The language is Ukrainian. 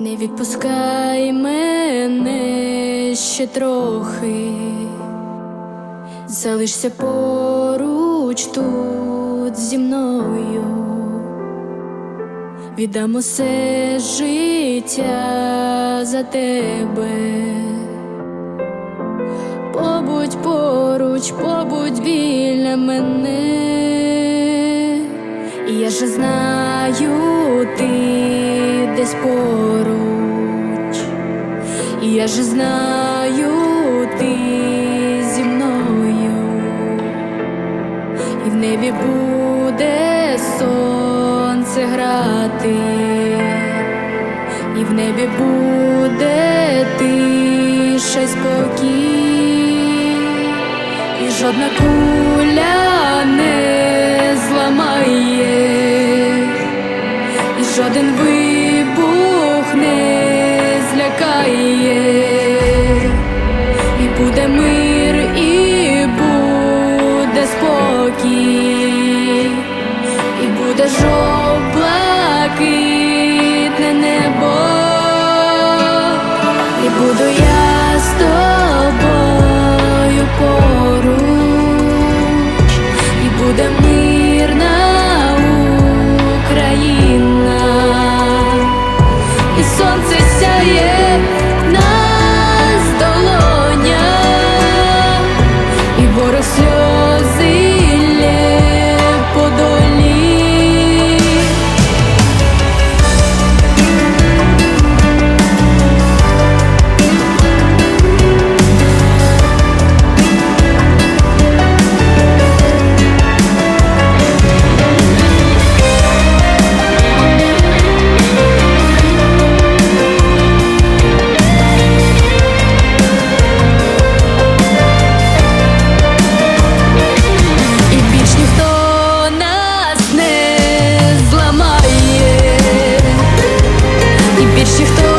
Не відпускай мене ще трохи, залишся поруч тут зі мною, віддам усе життя за тебе. Побудь поруч, побудь біля мене. Я же знаю, ти десь поруч. І я же знаю, ти зі мною. І в небі буде сонце грати, і в небі буде тиша й спокій, і жодна куля і буде жовт-блакитне небо, і буду я нас не